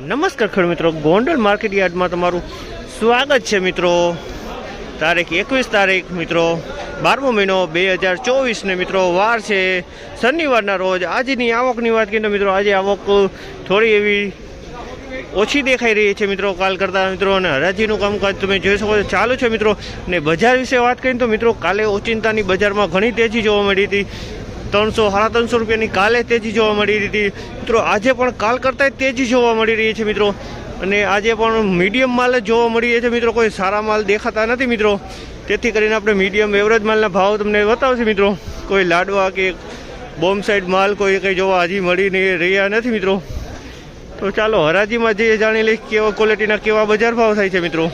નમસ્કાર ખેડૂત મિત્રો. ગોંડલ માર્કેટ યાર્ડમાં તમારું સ્વાગત છે મિત્રો. તારીખ એકવીસ તારીખ મિત્રો, બારમો મહિનો બે હજાર ચોવીસને મિત્રો વાર છે. શનિવારના રોજ આજની આવકની વાત કરીએ મિત્રો, આજે આવક થોડી એવી ઓછી દેખાઈ રહી છે મિત્રો, કાલ કરતાં મિત્રો, અને હરાજીનું કામકાજ તમે જોઈ શકો છો, ચાલુ છે મિત્રો. ને બજાર વિશે વાત કરીએ તો મિત્રો, કાલે ઓચિંતાની બજારમાં ઘણી તેજી જોવા મળી હતી. ત્રણસો, સાડા ત્રણસો રૂપિયાની કાલે તેજી જોવા મળી રહી હતી. મિત્રો, આજે પણ કાલ કરતાં તેજી જોવા મળી રહી છે, મિત્રો. અને આજે પણ મીડિયમ માલ જ જોવા મળી રહ્યા છે, મિત્રો. કોઈ સારા માલ દેખાતા નથી, મિત્રો. તેથી કરીને આપણે મીડિયમ એવરેજ માલના ભાવ તમને બતાવશે, મિત્રો. કોઈ લાડવા કે બોમ્બ સાઈડ માલ કોઈ કંઈ જોવા હજી મળી નહીં રહ્યા નથી, મિત્રો. તો ચાલો, હરાજીમાં જે જાણી લઈ કેવા ક્વોલિટીના કેવા બજાર ભાવ થાય છે, મિત્રો.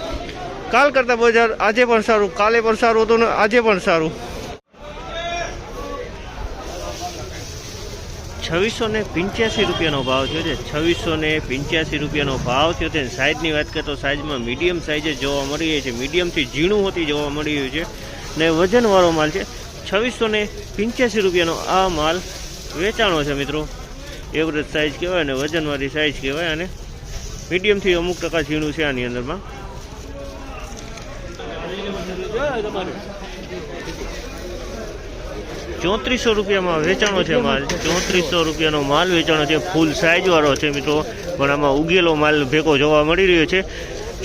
કાલ કરતાં બજાર આજે પણ સારું, કાલે પણ સારું હતું ને આજે પણ સારું. છવ્વીસો ને પંચ્યાસી રૂપિયાનો ભાવ થયો છે. છવ્વીસો ને પંચ્યાસી રૂપિયાનો ભાવ થયો છે. સાઇઝની વાત કરીએ તો સાઇઝમાં મીડિયમ સાઇઝે જોવા મળી રહી છે. મીડિયમથી ઝીણું હોતી જોવા મળી રહ્યું છે. ને વજનવાળો માલ છે. છવ્વીસો ને પંચ્યાસી રૂપિયાનો આ માલ વેચાણો છે મિત્રો. એવરેજ સાઇઝ કહેવાય અને વજનવાળી સાઇઝ કહેવાય અને મીડિયમથી અમુક ટકા ઝીણું છે આની અંદરમાં. ચોત્રીસો રૂપિયામાં વેચાણો છે માલ. ચોત્રીસો રૂપિયાનો માલ વેચાણો છે. ફૂલ સાઇઝવાળો છે મિત્રો. પણ આમાં ઉગેલો માલ ભેગો જોવા મળી રહ્યો છે.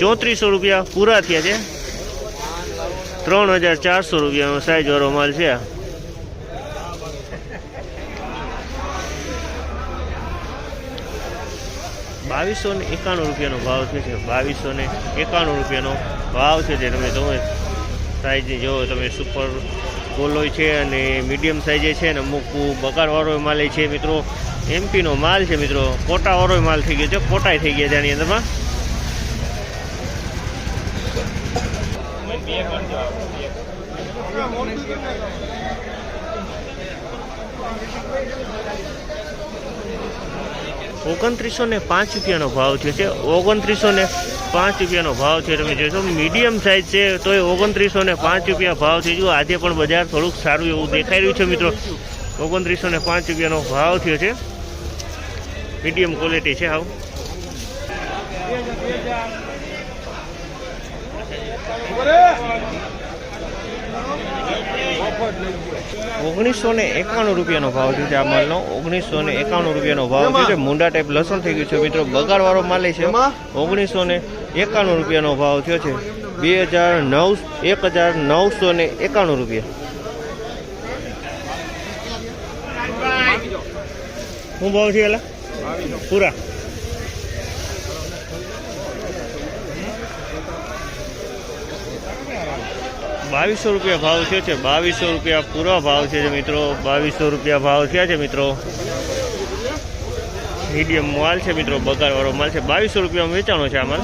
ચોત્રીસો રૂપિયા પૂરા થયા છે. ત્રણ હજાર ચારસો રૂપિયાનો સાઇઝવાળો માલ છે બાવીસો ને એકાણું રૂપિયાનો ભાવ છે બાવીસો ને એકાણું રૂપિયાનો ભાવ છે જે તમે તમે સાઈઝની જોવો, તમે સુપર ગોલોય છે અને મીડિયમ સાઈઝે છે ને અમુક બગાડવાળો માલ છે મિત્રો. એમપીનો માલ છે મિત્રો. કોટાવાળો માલ થઈ ગયો છે. કોટાય થઈ ગયા છે આની અંદરમાં. ઓગણત્રીસો ને પાંચ રૂપિયાનો ભાવ થયો છે. ઓગણત્રીસો ને પાંચ રૂપિયાનો ભાવ છે તમે જોશો મીડિયમ સાઇઝ છે તો એ ઓગણત્રીસો ને પાંચ રૂપિયા ભાવ થઈ ગયો આજે પણ બજાર થોડુંક સારું એવું દેખાઈ રહ્યું છે મિત્રો. ઓગણત્રીસો ને પાંચ રૂપિયાનો ભાવ થયો છે. મીડિયમ ક્વોલિટી છે હાવ ઓગણીસો ને એકાણું રૂપિયાનો ભાવ થયો છે આ માલનો. ઓગણીસો ને એકાણું રૂપિયાનો ભાવ થયો છે. મુંડા ટાઈપ લસણ થઈ ગયું છે મિત્રો. બગાડવાળો માલ છે. ઓગણીસો ને એકાણું રૂપિયાનો ભાવ થયો છે. બે હજાર નવ એક હજાર નવસો ને એકાણું રૂપિયા. શું ભાવ છે એલા? પૂરા. બાવીસો રૂપિયા ભાવ થયો છે. બાવીસો રૂપિયા પૂરો ભાવ છે મિત્રો. બાવીસો રૂપિયા ભાવ થયા છે મિત્રો. મીડિયમ માલ છે મિત્રો બગાડવાળો માલ છે. બાવીસો રૂપિયામાં વેચાણો છે આ માલ.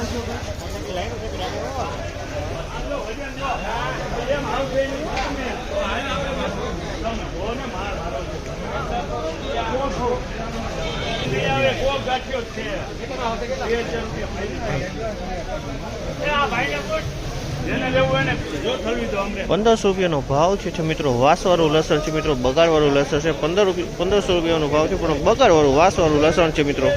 પંદરસો રૂપિયાનો ભાવ છે મિત્રો, વાસવાળું લસણ છે મિત્રો, બગાડવાળું લસણ છે. પંદર પંદરસો રૂપિયાનો ભાવ છે, પણ બગાડવાળું વાસવાળું લસણ છે મિત્રો.